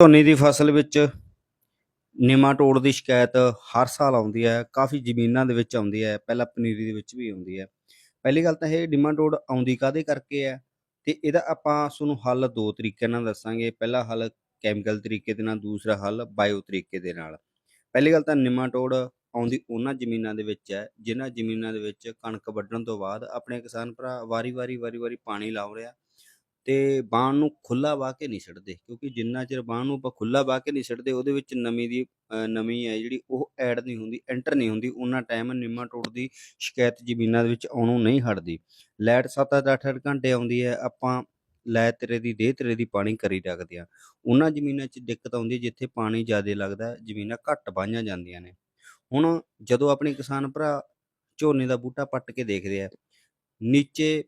ਝੋਨੇ ਦੀ ਫਸਲ ਵਿੱਚ ਨਿਮਾਟੋਡ ਦੀ ਸ਼ਿਕਾਇਤ ਹਰ ਸਾਲ ਆਉਂਦੀ ਹੈ, ਕਾਫੀ ਜ਼ਮੀਨਾਂ ਦੇ ਵਿੱਚ ਆਉਂਦੀ ਹੈ, ਪਹਿਲਾਂ ਪਨੀਰੀ ਦੇ ਵਿੱਚ ਵੀ ਆਉਂਦੀ ਹੈ। ਪਹਿਲੀ ਗੱਲ ਤਾਂ ਇਹ ਨਿਮਾਟੋਡ ਆਉਂਦੀ ਕਾਦੇ ਕਰਕੇ ਹੈ? ਤੇ ਇਹਦਾ ਆਪਾਂ ਤੁਹਾਨੂੰ ਹੱਲ ਦੋ ਤਰੀਕਿਆਂ ਨਾਲ ਦੱਸਾਂਗੇ। ਪਹਿਲਾ ਹੱਲ ਕੈਮੀਕਲ ਤਰੀਕੇ ਦੇ ਨਾਲ, ਦੂਸਰਾ ਹੱਲ ਬਾਇਓ ਤਰੀਕੇ ਦੇ ਨਾਲ। ਪਹਿਲੀ ਗੱਲ ਤਾਂ ਨਿਮਾਟੋਡ ਆਉਂਦੀ ਉਹਨਾਂ ਜ਼ਮੀਨਾਂ ਦੇ ਵਿੱਚ ਹੈ, ਜਿਨ੍ਹਾਂ ਜ਼ਮੀਨਾਂ ਦੇ ਵਿੱਚ ਕਣਕ ਵੱਢਣ ਤੋਂ ਬਾਅਦ ਆਪਣੇ ਕਿਸਾਨ ਭਰਾ ਵਾਰੀ-ਵਾਰੀ ਵਾਰੀ-ਵਾਰੀ ਪਾਣੀ ਲਾਉ ਰਿਹਾ। ਤੇ ਬਾਣ ਨੂੰ ਖੁੱਲਾ ਵਾਹ ਕੇ ਨਹੀਂ ਛੱਡਦੇ, ਕਿਉਂਕਿ ਜਿੰਨਾ ਚਿਰ ਬਾਣ ਨੂੰ ਆਪਾਂ ਖੁੱਲਾ ਵਾਹ ਕੇ ਨਹੀਂ ਛੱਡਦੇ, ਉਹਦੇ ਵਿੱਚ ਨਮੀ ਦੀ ਨਮੀ ਹੈ ਜਿਹੜੀ ਉਹ ਐਡ ਨਹੀਂ ਹੁੰਦੀ, ਐਂਟਰ ਨਹੀਂ ਹੁੰਦੀ ਉਹਨਾਂ ਟਾਈਮ ਨਿਮਾਟੋਡ ਦੀ ਸ਼ਿਕਾਇਤ ਜ਼ਮੀਨਾਂ ਦੇ ਵਿੱਚ ਆਉਣੋਂ ਨਹੀਂ ਹਟਦੀ। ਲੈਟ 7-8 ਅੱਠ ਘੰਟੇ ਆਉਂਦੀ ਹੈ, ਆਪਾਂ ਲੈ ਤੇਰੇ ਦੀ ਦੇ ਤੇਰੇ ਦੀ ਪਾਣੀ ਕਰੀ ਰੱਖਦੇ ਆ ਉਹਨਾਂ ਜ਼ਮੀਨਾਂ 'ਚ ਦਿੱਕਤ ਆਉਂਦੀ ਜਿੱਥੇ ਪਾਣੀ ਜ਼ਿਆਦਾ ਲੱਗਦਾ, ਜ਼ਮੀਨਾਂ ਘੱਟ ਵਾਹੀਆਂ ਜਾਂਦੀਆਂ ਨੇ। ਹੁਣ ਜਦੋਂ ਆਪਣੇ ਕਿਸਾਨ ਭਰਾ ਝੋਨੇ ਦਾ ਬੂਟਾ ਪੱਟ ਕੇ ਦੇਖਦੇ ਆ, ਨੀਚੇ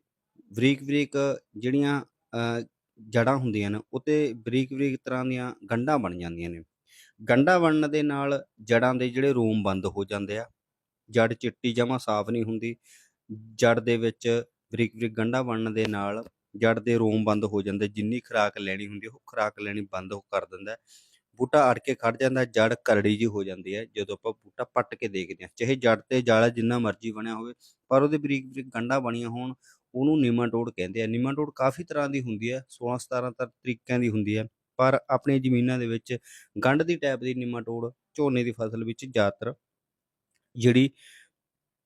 ਬਰੀਕ ਬਰੀਕ ਜਿਹੜੀਆਂ ਅ, ਜੜ੍ਹਾਂ ਹੁੰਦੀਆਂ ਨੇ ਉਹ 'ਤੇ ਬਰੀਕ ਬਰੀਕ ਤਰ੍ਹਾਂ ਦੀਆਂ ਗੰਢਾਂ ਬਣ ਜਾਂਦੀਆਂ ਨੇ। ਗੰਢਾਂ ਬਣਨ ਦੇ ਨਾਲ ਜੜ੍ਹਾਂ ਦੇ ਜਿਹੜੇ ਰੋਮ ਬੰਦ ਹੋ ਜਾਂਦੇ ਆ। ਜੜ ਚਿੱਟੀ ਜਮਾ ਸਾਫ਼ ਨਹੀਂ ਹੁੰਦੀ। ਜੜ ਦੇ ਵਿੱਚ ਬਰੀਕ ਬਰੀਕ ਗੰਢਾਂ ਬਣਨ ਦੇ ਨਾਲ ਜੜ ਦੇ ਰੋਮ ਬੰਦ ਹੋ ਜਾਂਦੇ। ਜਿੰਨੀ ਖੁਰਾਕ ਲੈਣੀ ਹੁੰਦੀ ਉਹ ਖੁਰਾਕ ਲੈਣੀ ਬੰਦ ਉਹ ਕਰ ਦਿੰਦਾ। ਬੂਟਾ ਅੜ ਕੇ ਖੜ ਜਾਂਦਾ ਜੜ ਕਰੜੀ ਜਿਹੀ ਹੋ ਜਾਂਦੀ ਹੈ। ਜਦੋਂ ਆਪਾਂ ਬੂਟਾ ਪੱਟ ਕੇ ਦੇਖਦੇ ਹਾਂ ਚਾਹੇ ਜੜ ਤੇ ਜਾਲਾ ਜਿੰਨਾ ਮਰਜ਼ੀ ਬਣਿਆ ਹੋਵੇ ਪਰ ਉਹਦੇ ਬਰੀਕ ਬਰੀਕ ਗੰਢਾਂ ਬਣੀਆਂ ਹੋਣ ਉਹਨੂੰ ਨਿਮਾਟੋਡ ਕਹਿੰਦੇ ਆ। ਨਿਮਾਟੋਡ ਕਾਫੀ ਤਰ੍ਹਾਂ ਦੀ ਹੁੰਦੀ ਹੈ 16 17 ਤਰ ਤਰੀਕਿਆਂ ਦੀ ਹੁੰਦੀ ਹੈ। ਪਰ ਆਪਣੀ ਜ਼ਮੀਨਾਂ ਦੇ ਵਿੱਚ ਗੰਢ ਦੀ ਟਾਈਪ ਦੀ ਨਿਮਾਟੋਡ ਝੋਨੇ ਦੀ ਫਸਲ ਵਿੱਚ ਜ਼ਿਆਦਾਤਰ ਜਿਹੜੀ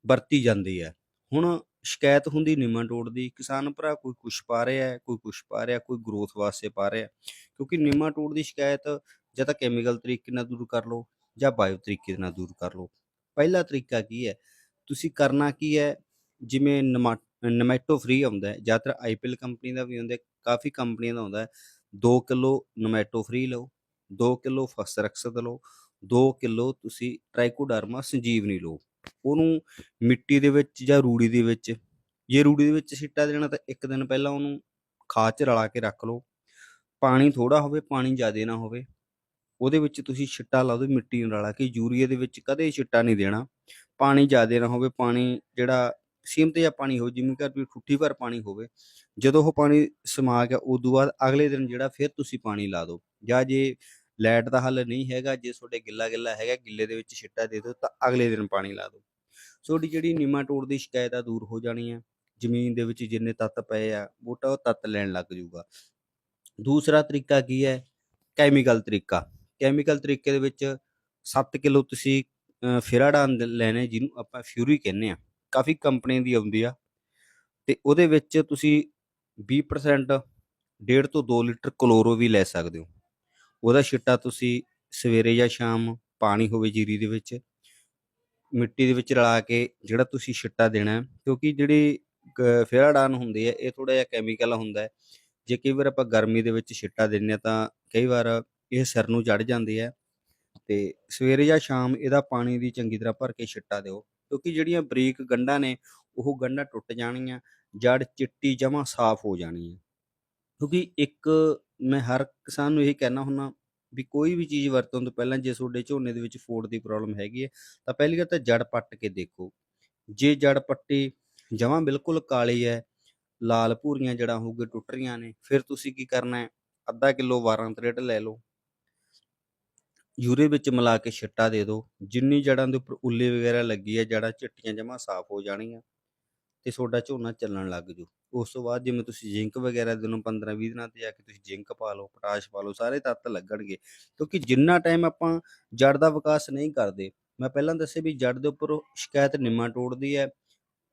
ਵਰਤੀ ਜਾਂਦੀ ਹੈ। ਹੁਣ ਸ਼ਿਕਾਇਤ ਹੁੰਦੀ ਨਿਮਾਟੋਡ ਦੀ, ਕਿਸਾਨ ਭਰਾ ਕੋਈ ਕੁਛ ਪਾ ਰਿਹਾ ਹੈ, ਕੋਈ ਕੁਛ ਪਾ ਰਿਹਾ, ਕੋਈ ਗਰੋਥ ਵਾਸਤੇ ਪਾ ਰਿਹਾ, ਕਿਉਂਕਿ ਨਿਮਾਟੋਡ ਦੀ ਸ਼ਿਕਾਇਤ ਜਾਂ ਤਾਂ ਕੈਮੀਕਲ ਤਰੀਕੇ ਨਾਲ ਦੂਰ ਕਰ ਲਓ ਜਾਂ ਬਾਇਓ ਤਰੀਕੇ ਨਾਲ ਦੂਰ ਕਰ ਲਓ। ਪਹਿਲਾ ਤਰੀਕਾ ਕੀ ਹੈ? ਤੁਸੀਂ ਕਰਨਾ ਕੀ ਹੈ? ਜਿਵੇਂ ਨਮਾ ਨਮੈਟੋ ਫ੍ਰੀ ਆਉਂਦਾ ਹੈ। ਜ਼ਿਆਦਾਤਰ ਆਈਪੀਐਲ ਕੰਪਨੀ ਦਾ ਵੀ ਹੁੰਦਾ ਹੈ, ਕਾਫੀ ਕੰਪਨੀਆਂ ਦਾ ਆਉਂਦਾ ਹੈ। 2 ਕਿਲੋ ਨਮੈਟੋ ਫ੍ਰੀ ਲਓ 2 ਕਿਲੋ ਫਸਰਕਸਦ ਲਓ 2 ਕਿਲੋ ਤੁਸੀਂ ਟ੍ਰਾਈਕੋਡਰਮਾ ਸੰਜੀਵਨੀ ਲਓ। ਉਹਨੂੰ ਮਿੱਟੀ ਦੇ ਵਿੱਚ ਜਾਂ ਰੂੜੀ ਦੇ ਵਿੱਚ ਜੇ ਰੂੜੀ ਦੇ ਵਿੱਚ ਸਿੱਟਾ ਦੇਣਾ ਤਾਂ ਇੱਕ ਦਿਨ ਪਹਿਲਾਂ ਉਹਨੂੰ ਖਾਦ 'ਚ ਰਲਾ ਕੇ ਰੱਖ ਲਓ। ਪਾਣੀ ਥੋੜਾ ਹੋਵੇ ਪਾਣੀ ਜ਼ਿਆਦਾ ਨਾ ਹੋਵੇ। ਉਹਦੇ ਵਿੱਚ ਤੁਸੀਂ ਛਿੱਟਾ ਲਾ ਦਿਓ ਮਿੱਟੀ ਨੂੰ ਰਲਾ ਕੇ। ਯੂਰੀਆ ਦੇ ਵਿੱਚ ਕਦੇ ਛਿੱਟਾ ਨਹੀਂ ਦੇਣਾ। ਪਾਣੀ ਜ਼ਿਆਦਾ ਨਾ ਹੋਵੇ ਪਾਣੀ ਜਿਹੜਾ ਸੀਮਤ ਜਾਂ ਪਾਣੀ ਹੋਵੇ ਜਿਵੇਂ ਕਿ ਵੀ ਠੁੱਠੀ ਭਰ ਪਾਣੀ ਹੋਵੇ ਜਦੋਂ ਉਹ ਪਾਣੀ ਸਮਾ ਗਿਆ ਤੋਂ ਬਾਅਦ ਅਗਲੇ ਦਿਨ ਜਿਹੜਾ ਫਿਰ ਤੁਸੀਂ ਪਾਣੀ ਲਾ ਦਿਓ। ਜਾਂ ਜੇ ਲੈਟ ਦਾ ਹੱਲ ਨਹੀਂ ਹੈਗਾ ਜੇ ਤੁਹਾਡੇ ਗਿੱਲਾ ਗਿੱਲਾ ਹੈਗਾ ਗਿੱਲੇ ਦੇ ਵਿੱਚ ਛਿੱਟਾ ਦੇ ਦਿਓ ਤਾਂ ਅਗਲੇ ਦਿਨ ਪਾਣੀ ਲਾ ਦਿਓ। ਤੁਹਾਡੀ ਜਿਹੜੀ ਨਿਮਾਟੋਡ ਦੀ ਸ਼ਿਕਾਇਤ ਆ ਦੂਰ ਹੋ ਜਾਣੀ ਹੈ ਜ਼ਮੀਨ ਦੇ ਵਿੱਚ ਜਿੰਨੇ ਤੱਤ ਪਏ ਆ ਬੂਟਾ ਉਹ ਤੱਤ ਲੈਣ ਲੱਗ ਜਾਊਗਾ। ਦੂਸਰਾ ਤਰੀਕਾ ਕੀ ਹੈ? ਕੈਮੀਕਲ ਤਰੀਕਾ। ਕੈਮੀਕਲ ਤਰੀਕੇ ਦੇ ਵਿੱਚ 7 ਕਿਲੋ ਤੁਸੀਂ ਅ, ਫਿਰਾਡਾਨ ਲੈਣੇ ਜਿਹਨੂੰ ਆਪਾਂ ਫਿਊਰੀ ਕਹਿੰਦੇ ਆ। ਕਾਫੀ ਕੰਪਨੀ ਦੀ ਆਉਂਦੀ ਆ ਤੇ ਉਹਦੇ ਵਿੱਚ ਤੁਸੀਂ 20% ਡੇਢ ਤੋਂ 2 ਲੀਟਰ ਕਲੋਰੋ ਵੀ ਲੈ ਸਕਦੇ ਹੋ। ਉਹਦਾ ਛਿੱਟਾ ਤੁਸੀਂ ਸਵੇਰੇ ਜਾਂ ਸ਼ਾਮ ਪਾਣੀ ਹੋਵੇ ਜੀਰੀ ਦੇ ਵਿੱਚ, ਮਿੱਟੀ ਦੇ ਵਿੱਚ ਰਲਾ ਕੇ ਜਿਹੜਾ ਤੁਸੀਂ ਛਿੱਟਾ ਦੇਣਾ ਕਿਉਂਕਿ ਜਿਹੜੀ ਕ- ਫਿਰਾਡਾਨ ਹੁੰਦੀ ਹੈ ਇਹ ਥੋੜਾ ਜਿਹਾ ਕੈਮੀਕਲ ਹੁੰਦਾ ਹੈ। ਜੇ ਕਈ ਵਾਰ ਆਪਾਂ ਗਰਮੀ ਦੇ ਵਿੱਚ ਛਿੱਟਾ ਦਿੰਨੇ ਆ ਤਾਂ ਕਈ ਵਾਰ ਇਹ ਸਿਰ ਨੂੰ ਚੜ ਜਾਂਦੀ ਹੈ ਤੇ ਸਵੇਰੇ ਜਾਂ ਸ਼ਾਮ ਇਹਦਾ ਪਾਣੀ ਦੀ ਚੰਗੀ ਤਰ੍ਹਾਂ ਭਰ ਕੇ ਛਿੱਟਾ ਦਿਓ। ਕਿਉਂਕਿ ਜਿਹੜੀਆਂ ਬਰੀਕ ਗੰਢਾਂ ਨੇ, ਉਹ ਗੰਢਾਂ ਟੁੱਟ ਜਾਣਗੀਆਂ ਜੜ ਚਿੱਟੀ ਜਮਾ ਸਾਫ਼ ਹੋ ਜਾਣੀ ਹੈ। ਕਿਉਂਕਿ ਇੱਕ ਮੈਂ ਹਰ ਕਿਸਾਨ ਨੂੰ ਇਹ ਕਹਿਣਾ ਹੁੰਦਾ ਵੀ ਕੋਈ ਵੀ ਚੀਜ਼ ਵਰਤਣ ਤੋਂ ਪਹਿਲਾਂ ਜੇ ਤੁਹਾਡੇ ਝੋਨੇ ਦੇ ਵਿੱਚ ਫੋੜ ਦੀ ਪ੍ਰੋਬਲਮ ਹੈਗੀ ਹੈ, ਤਾਂ ਪਹਿਲੀ ਗੱਲ ਤਾਂ ਜੜ ਪੱਟ ਕੇ ਦੇਖੋ। ਜੇ ਜੜ ਪੱਟੀ ਜਮਾਂ ਬਿਲਕੁਲ ਕਾਲੀ ਹੈ, ਲਾਲ ਭੂਰੀਆਂ ਜੜਾਂ ਹੋਊਗੇ, ਟੁੱਟ ਰਹੀਆਂ ਨੇ, ਫਿਰ ਤੁਸੀਂ ਕੀ ਕਰਨਾ ਹੈ? ਅੱਧਾ ਕਿਲੋ 12 ਤਰੇਟ ਲੈ ਲਓ। ਯੂਰੇ ਵਿੱਚ ਮਿਲਾ ਕੇ ਛਿੱਟਾ ਦੇ ਦਿਓ ਜਿੰਨੀ ਜੜਾਂ ਦੇ ਉੱਪਰ ਉੱਲੇ ਵਗੈਰਾ ਲੱਗੀ ਹੈ ਜੜਾਂ ਚਿੱਟੀਆਂ ਜਮਾਂ ਸਾਫ਼ ਹੋ ਜਾਣਗੀਆਂ ਤੇ ਤੁਹਾਡਾ ਝੋਨਾ ਚੱਲਣ ਲੱਗ ਜੂ ਉਸ ਤੋਂ ਬਾਅਦ ਜਿਵੇਂ ਤੁਸੀਂ ਜ਼ਿੰਕ ਵਗੈਰਾ ਦਿਨੋਂ 15 20 ਦਿਨਾਂ ਤੇ ਜਾ ਕੇ ਤੁਸੀਂ ਜ਼ਿੰਕ ਪਾ ਲਓ ਪੋਟਾਸ਼ ਪਾ ਲਓ ਸਾਰੇ ਤੱਤ ਲੱਗਣਗੇ। ਕਿਉਂਕਿ ਜਿੰਨਾ ਟਾਈਮ ਆਪਾਂ ਜੜ ਦਾ ਵਿਕਾਸ ਨਹੀਂ ਕਰਦੇ ਮੈਂ ਪਹਿਲਾਂ ਦੱਸਿਆ ਵੀ ਜੜ ਦੇ ਉੱਪਰ ਸ਼ਿਕਾਇਤ ਨਿੰਮਾ ਦੀ ਹੈ।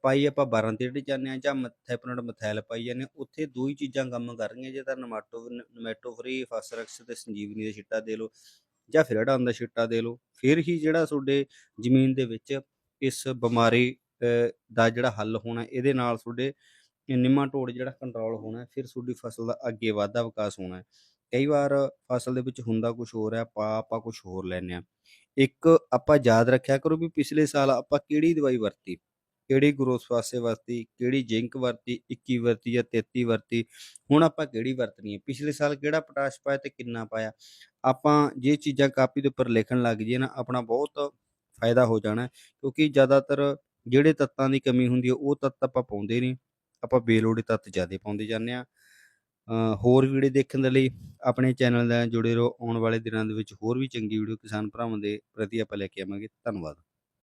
ਪਾਈ ਆਪਾਂ 12 ਤੇੜੇ ਜਾਂਦੇ ਆ ਜਾਂ ਮੈਥੈਪਨਟ ਮਥੈਲ ਪਾਈ ਜਾਂਦੇ ਹਾਂ, ਉੱਥੇ ਦੋ ਹੀ ਚੀਜ਼ਾਂ ਕੰਮ ਕਰ ਰਹੀਆਂ ਜੇ ਤਾਂ ਨਮਾਟੋ ਨਮੈਟੋ ਫਰੀ ਫਾਸਰੈਕਸ ਤੇ ਸੰਜੀਵਨੀ ਦਾ ਛਿੱਟਾ ਦੇ ਲਓ। ਜਾਂ ਫਿਰ ਫਿਰਡਾਨ ਦਾ ਛਿੱਟਾ ਦੇ ਲਓ ਫਿਰ ਹੀ ਜਿਹੜਾ ਤੁਹਾਡੇ ਜ਼ਮੀਨ ਦੇ ਵਿੱਚ ਇਸ ਬਿਮਾਰੀ ਅ, ਦਾ ਜਿਹੜਾ ਹੱਲ ਹੋਣਾ ਇਹਦੇ ਨਾਲ ਤੁਹਾਡੇ ਨਿੰਮਾ ਨਿਮਾਟੋਡ ਜਿਹੜਾ ਕੰਟਰੋਲ ਹੋਣਾ ਫਿਰ ਤੁਹਾਡੀ ਫਸਲ ਦਾ ਅੱਗੇ ਵਾਧਾ ਵਿਕਾਸ ਹੋਣਾ। ਹੈ। ਕਈ ਵਾਰ ਫਸਲ ਦੇ ਵਿੱਚ ਹੁੰਦਾ ਕੁਝ ਹੋਰ ਹੈ ਪਾ ਆਪਾਂ ਕੁਝ ਹੋਰ ਲੈਂਦੇ ਆ ਇੱਕ ਆਪਾਂ ਯਾਦ ਰੱਖਿਆ ਕਰੋ ਵੀ ਪਿਛਲੇ ਸਾਲ ਆਪਾਂ ਕਿਹੜੀ ਦਵਾਈ ਵਰਤੀ? ਕਿਹੜੀ ਗਰੋਥ ਵਾਸਤੇ ਵਰਤੀ? ਕਿਹੜੀ ਜ਼ਿੰਕ ਵਰਤੀ? 21 ਵਰਤੀ ਜਾਂ 33 ਵਰਤੀ? ਹੁਣ ਆਪਾਂ ਕਿਹੜੀ ਵਰਤਣੀ ਹੈ? ਪਿਛਲੇ ਸਾਲ ਕਿਹੜਾ ਪੋਟਾਸ਼ ਪਾਇਆ ਤੇ ਕਿੰਨਾ ਪਾਇਆ? ਆਪਾਂ ਜੇ ਚੀਜ਼ਾਂ ਕਾਪੀ ਦੇ ਉੱਪਰ ਲਿਖਣ ਲੱਗ ਜਾਈਏ ਨਾ, ਆਪਣਾ ਬਹੁਤ ਫਾਇਦਾ ਹੋ ਜਾਣਾ ਕਿਉਂਕਿ ਜ਼ਿਆਦਾਤਰ ਜਿਹੜੇ ਤੱਤਾਂ ਦੀ ਕਮੀ ਹੁੰਦੀ ਹੈ, ਉਹ ਤੱਤ ਆਪਾਂ ਪਾਉਂਦੇ ਨਹੀਂ। ਆਪਾਂ ਬੇਲੋੜੇ ਤੱਤ ਜ਼ਿਆਦਾ ਪਾਉਂਦੇ ਜਾਂਦੇ ਆ ਹੋਰ ਵੀਡੀਓ ਦੇਖਣ ਦੇ ਲਈ ਆਪਣੇ ਚੈਨਲ ਨਾਲ ਜੁੜੇ ਰਹੋ। ਆਉਣ ਵਾਲੇ ਦਿਨਾਂ ਦੇ ਵਿੱਚ ਹੋਰ ਵੀ ਚੰਗੀ ਵੀਡੀਓ ਕਿਸਾਨ ਭਰਾਵਾਂ ਦੇ ਪ੍ਰਤੀ ਆਪਾਂ ਲੈ ਕੇ ਆਵਾਂਗੇ। ਧੰਨਵਾਦ।